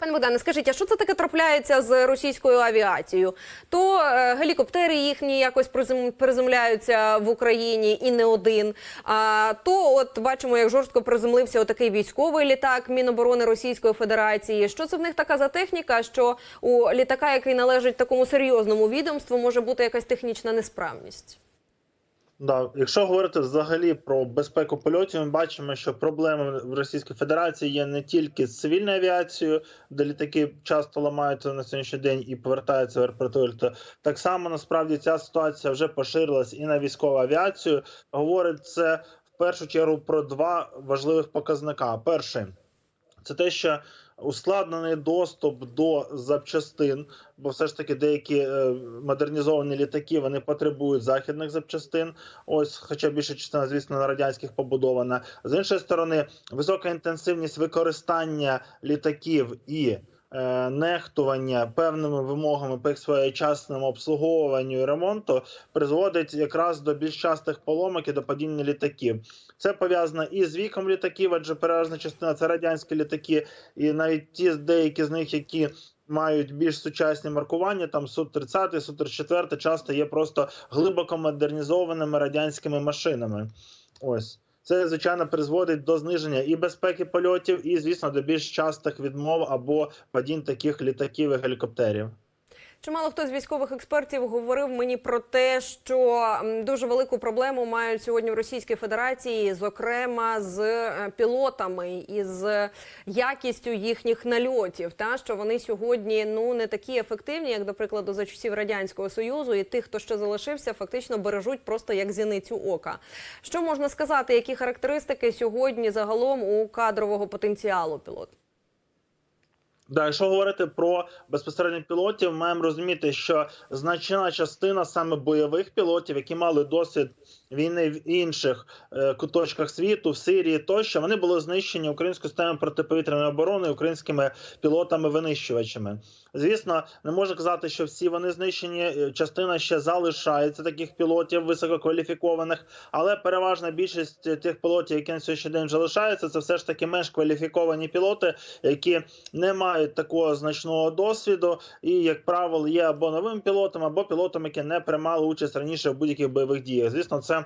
Пане Богдане, скажіть, а що це таке трапляється з російською авіацією? То е, гелікоптери їхні якось призем- приземляються в Україні і не один. А то, от бачимо, як жорстко приземлився отакий військовий літак Міноборони Російської Федерації. Що це в них така за техніка? Що у літака, який належить такому серйозному відомству, може бути якась технічна несправність? Да, якщо говорити взагалі про безпеку польотів, ми бачимо, що проблеми в Російській Федерації є не тільки з цивільною авіацією, де літаки часто ламаються на сьогоднішній день і повертаються в аеропорту. Так само насправді ця ситуація вже поширилась і на військову авіацію. Говорить це в першу чергу про два важливих показника. Перший це те, що ускладнений доступ до запчастин, бо все ж таки деякі е, модернізовані літаки вони потребують західних запчастин. Ось, хоча більша частина, звісно, на радянських побудована. З іншої сторони, висока інтенсивність використання літаків і нехтування певними вимогами по своєчасному обслуговуванню і ремонту призводить якраз до більш частих поломок і до падіння літаків. Це пов'язано і з віком літаків, адже переважна частина це радянські літаки, і навіть ті деякі з них, які мають більш сучасні маркування, там су 30 су 34 часто є просто глибоко модернізованими радянськими машинами. Ось. Це звичайно призводить до зниження і безпеки польотів, і звісно до більш частих відмов або падінь таких літаків і гелікоптерів. Чимало хто з військових експертів говорив мені про те, що дуже велику проблему мають сьогодні в Російській Федерації, зокрема з е, пілотами і з якістю їхніх нальотів. Та що вони сьогодні ну не такі ефективні, як до прикладу за часів радянського союзу, і тих, хто ще залишився, фактично бережуть просто як зіницю ока. Що можна сказати, які характеристики сьогодні загалом у кадрового потенціалу пілотів? Да, якщо говорити про безпосередньо пілотів, маємо розуміти, що значна частина саме бойових пілотів, які мали досвід війни в інших е, куточках світу, в Сирії тощо, вони були знищені українською системою протиповітряної оборони, українськими пілотами-винищувачами. Звісно, не можу казати, що всі вони знищені. е, Частина ще залишається таких пілотів висококваліфікованих, але переважна більшість е, тих пілотів, які на сьогоднішній день залишаються, це все ж таки менш кваліфіковані пілоти, які не мають такого значного досвіду, і, як правило, є або новим пілотом, або пілотом, які не приймали участь раніше в будь-яких бойових діях. Звісно, це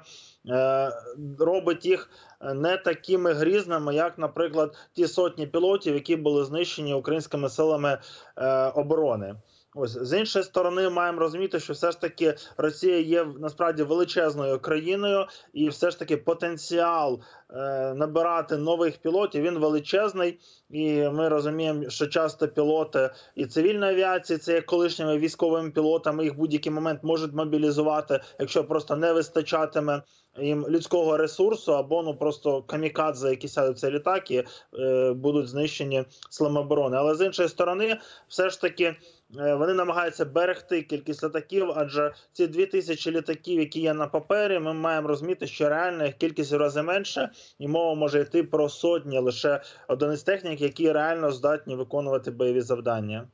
е, робить їх не такими грізними, як, наприклад, ті сотні пілотів, які були знищені українськими силами е, оборони. Ось з іншої сторони, маємо розуміти, що все ж таки Росія є насправді величезною країною, і все ж таки потенціал е, набирати нових пілотів він величезний. І ми розуміємо, що часто пілоти і цивільної авіації, це є колишніми військовими пілотами, їх будь-який момент можуть мобілізувати, якщо просто не вистачатиме їм людського ресурсу, або ну просто камікадзе, які сядуть в цей літак і е, будуть знищені силами оборони. Але з іншої сторони, все ж таки. Е, Вони намагаються берегти кількість літаків, адже ці 2000 літаків, які є на папері, ми маємо розуміти, що реально їх кількість в рази менше, і мова може йти про сотні лише одиниць технік, які реально здатні виконувати бойові завдання.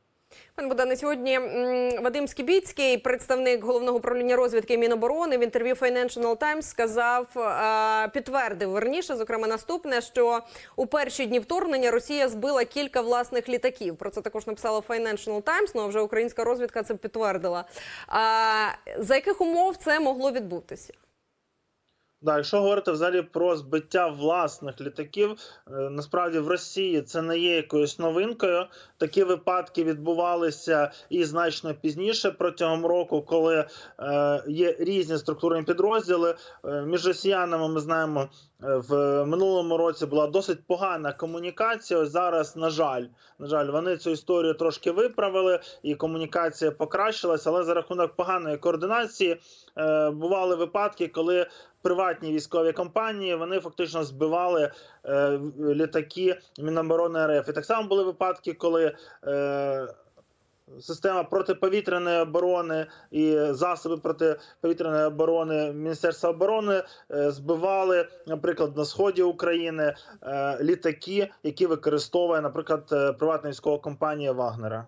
Пане Богдане, сьогодні Вадим Скібіцький, представник головного управління розвідки Міноборони, в інтерв'ю Financial Times сказав, е, підтвердив верніше, зокрема, наступне, що у перші дні вторгнення Росія збила кілька власних літаків. Про це також написала Financial Times, Ну а вже українська розвідка це підтвердила. За яких умов це могло відбутися? Да, якщо говорити взагалі про збиття власних літаків, е, насправді в Росії це не є якоюсь новинкою. Такі випадки відбувалися і значно пізніше протягом року, коли е, є різні структурні підрозділи. Е, між росіянами ми знаємо, е, в минулому році була досить погана комунікація. Ось зараз, на жаль, на жаль, вони цю історію трошки виправили, і комунікація покращилася. Але за рахунок поганої координації бували випадки, коли приватні військові компанії вони фактично збивали е, літаки Міноборони РФ. І так само були випадки, коли е, система протиповітряної оборони і засоби протиповітряної оборони Міністерства оборони е, збивали, наприклад, на сході України е, літаки, які використовує, наприклад, е, приватна військова компанія Вагнера.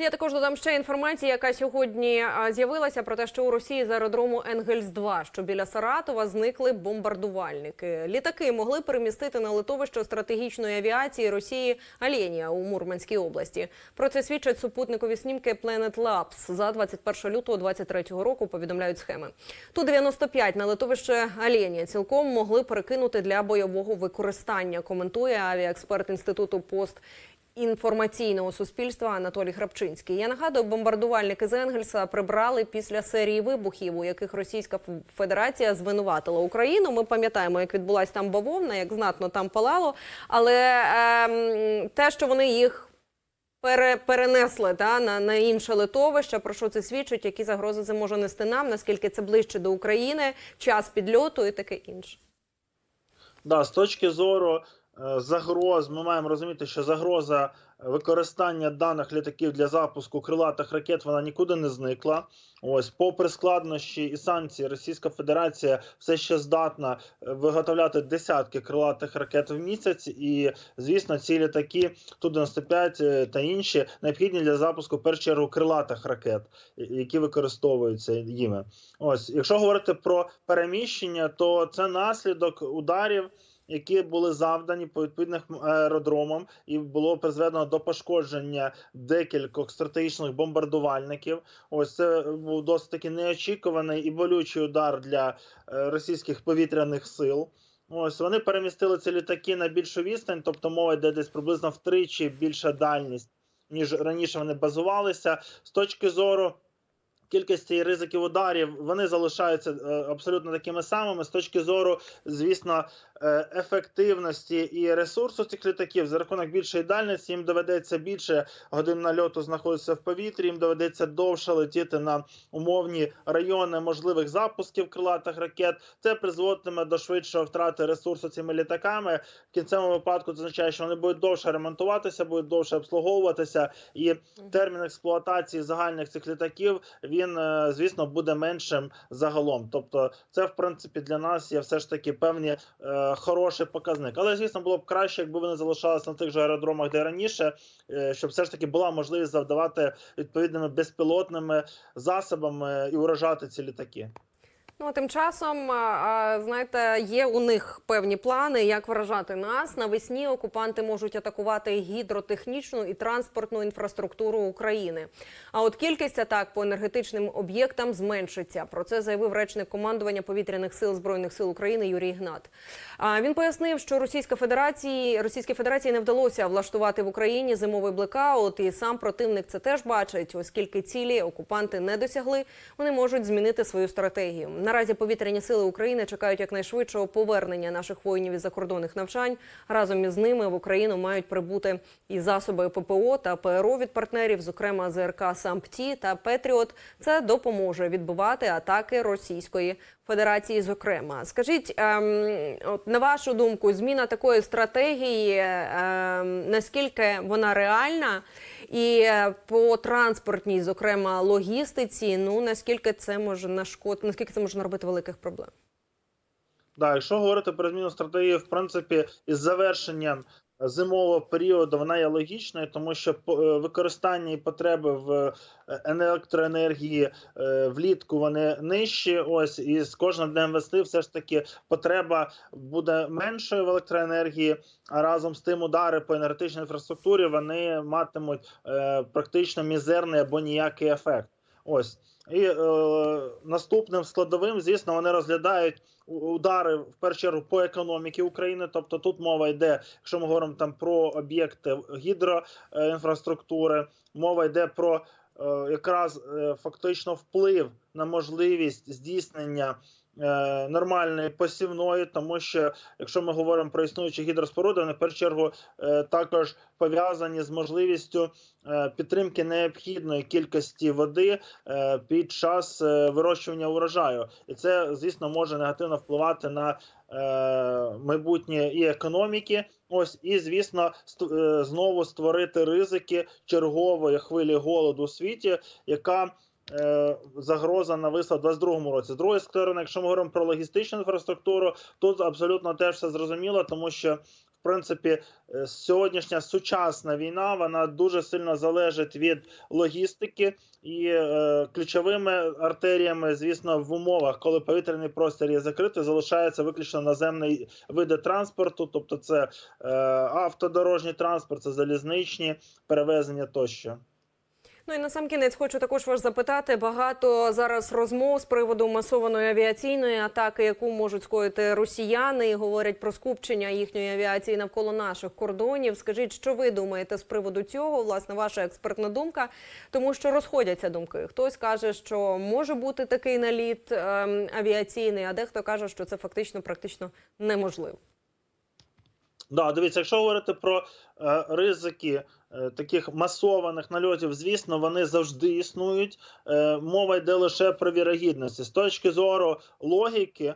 Я також додам ще інформації, яка сьогодні з'явилася про те, що у Росії з аеродрому Енгельс-2, що біля Саратова, зникли бомбардувальники. Літаки могли перемістити на литовище стратегічної авіації Росії Аленія у Мурманській області. Про це свідчать супутникові снімки Planet Labs за 21 лютого 2023 року. Повідомляють схеми. Ту 95 на литовище Аленія цілком могли перекинути для бойового використання. Коментує авіаексперт інституту пост інформаційного суспільства Анатолій Храпчинський. Я нагадую, бомбардувальники з Енгельса прибрали після серії вибухів, у яких Російська Федерація звинуватила Україну. Ми пам'ятаємо, як відбулася там бавовна, як знатно там палало. Але ем, те, що вони їх пере, перенесли та, на, на інше литовище, про що це свідчить, які загрози це може нести нам, наскільки це ближче до України, час підльоту і таке інше. Да, з точки зору е, загроз, ми маємо розуміти, що загроза використання даних літаків для запуску крилатих ракет вона нікуди не зникла. Ось, попри складнощі і санкції, Російська Федерація все ще здатна е, виготовляти десятки крилатих ракет в місяць, і звісно, ці літаки Ту-95 е, та інші необхідні для запуску в першу чергу крилатих ракет, які використовуються їми. Ось, якщо говорити про переміщення, то це наслідок ударів які були завдані по відповідних аеродромам, і було призведено до пошкодження декількох стратегічних бомбардувальників. Ось це був досить таки неочікуваний і болючий удар для російських повітряних сил. Ось вони перемістили ці літаки на більшу відстань, тобто мова йде десь приблизно втричі більша дальність, ніж раніше вони базувалися. З точки зору кількості ризиків ударів вони залишаються абсолютно такими самими з точки зору, звісно, ефективності і ресурсу цих літаків за рахунок більшої дальності їм доведеться більше годин нальоту знаходитися в повітрі. Їм доведеться довше летіти на умовні райони можливих запусків крилатих ракет. Це призводитиме до швидшої втрати ресурсу цими літаками. В кінцевому випадку це означає, що вони будуть довше ремонтуватися, будуть довше обслуговуватися, і термін експлуатації загальних цих літаків він звісно буде меншим загалом. Тобто, це в принципі для нас є все ж таки певні хороший показник. Але звісно, було б краще, якби вони залишалися на тих же аеродромах, де раніше, щоб все ж таки була можливість завдавати відповідними безпілотними засобами і уражати ці літаки. Ну а тим часом, знаєте, є у них певні плани, як вражати нас. Навесні окупанти можуть атакувати гідротехнічну і транспортну інфраструктуру України. А от кількість атак по енергетичним об'єктам зменшиться. Про це заявив речник командування повітряних сил збройних сил України Юрій Гнат. А він пояснив, що Російська Федерації Російській Федерації не вдалося влаштувати в Україні зимовий блекаут, і сам противник це теж бачить, оскільки цілі окупанти не досягли, вони можуть змінити свою стратегію. Наразі повітряні сили України чекають якнайшвидшого повернення наших воїнів із закордонних навчань. Разом із ними в Україну мають прибути і засоби ППО та ПРО від партнерів, зокрема ЗРК «Сампті» та Петріот. Це допоможе відбивати атаки Російської Федерації. Зокрема, скажіть ем, от на вашу думку, зміна такої стратегії ем, наскільки вона реальна? І по транспортній, зокрема логістиці, ну наскільки це може нашкодити, наскільки це може наробити великих проблем? Да, якщо говорити про зміну стратегії, в принципі, із завершенням зимового періоду вона є логічною, тому що використання і потреби в електроенергії влітку вони нижчі. Ось і з кожним днем весни все ж таки потреба буде меншою в електроенергії. А разом з тим удари по енергетичній інфраструктурі вони матимуть практично мізерний або ніякий ефект. Ось і е, наступним складовим, звісно, вони розглядають удари в першу чергу по економіці України. Тобто тут мова йде, якщо ми говоримо там про об'єкти гідроінфраструктури, мова йде про е, якраз е, фактично вплив на можливість здійснення. Нормальної посівної, тому що якщо ми говоримо про існуючі гідроспоруди, вони в першу чергу також пов'язані з можливістю підтримки необхідної кількості води під час вирощування урожаю, і це звісно може негативно впливати на майбутнє і економіки. Ось і звісно, знову створити ризики чергової хвилі голоду у світі, яка Загроза нависла в 22-му році. З другої сторони, якщо ми говоримо про логістичну інфраструктуру, тут абсолютно теж все зрозуміло, тому що в принципі, е, сьогоднішня сучасна війна вона дуже сильно залежить від логістики і е, ключовими артеріями, звісно, в умовах, коли повітряний простір є закритий, залишається виключно наземний види транспорту, тобто це е, автодорожній транспорт, це залізничні перевезення тощо. Ну і на сам кінець хочу також вас запитати. Багато зараз розмов з приводу масованої авіаційної атаки, яку можуть скоїти росіяни, і говорять про скупчення їхньої авіації навколо наших кордонів. Скажіть, що ви думаєте з приводу цього? Власне, ваша експертна думка, тому що розходяться думки. Хтось каже, що може бути такий наліт ем, авіаційний, а дехто каже, що це фактично практично неможливо. Да, дивіться, якщо говорити про ризики е, таких масованих нальотів, звісно, вони завжди існують. Е, мова йде лише про вірогідності. З точки зору логіки,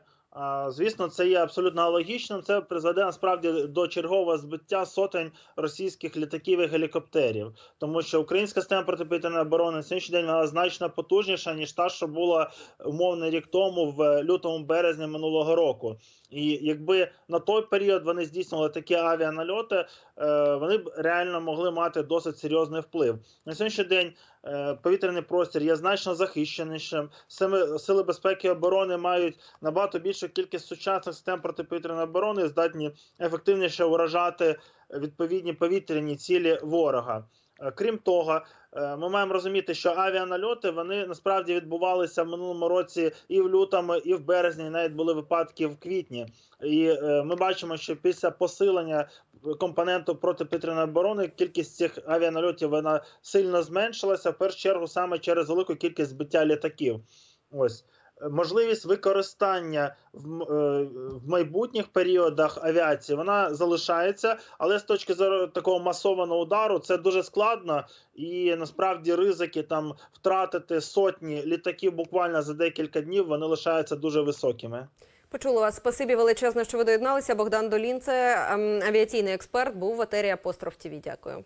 звісно, це є абсолютно логічним. Це призведе насправді до чергового збиття сотень російських літаків і гелікоптерів, тому що українська система протиповітряної оборони на сьогоднішній день вона значно потужніша ніж та, що була умовно рік тому, в лютому березні минулого року. І якби на той період вони здійснювали такі авіанальоти, е, вони б реально могли мати досить серйозний вплив. На сьогоднішній день повітряний простір є значно захищенішим. Сили, безпеки і оборони мають набагато більшу кількість сучасних систем протиповітряної оборони, здатні ефективніше уражати відповідні повітряні цілі ворога. Е, Крім того, е, ми маємо розуміти, що авіанальоти вони насправді відбувалися в минулому році і в лютому, і в березні, і навіть були випадки в квітні. І е, ми бачимо, що після посилення компоненту протиповітряної оборони кількість цих авіанальотів вона сильно зменшилася. В першу чергу саме через велику кількість збиття літаків. Ось можливість використання в, е, в майбутніх періодах авіації вона залишається, але з точки зору такого масованого удару це дуже складно, і насправді ризики там втратити сотні літаків буквально за декілька днів вони лишаються дуже високими. Почула вас. Спасибі величезне, що ви доєдналися. Богдан Долін, це ем, авіаційний експерт, був в етері Апостроф ТІВІ. Дякую.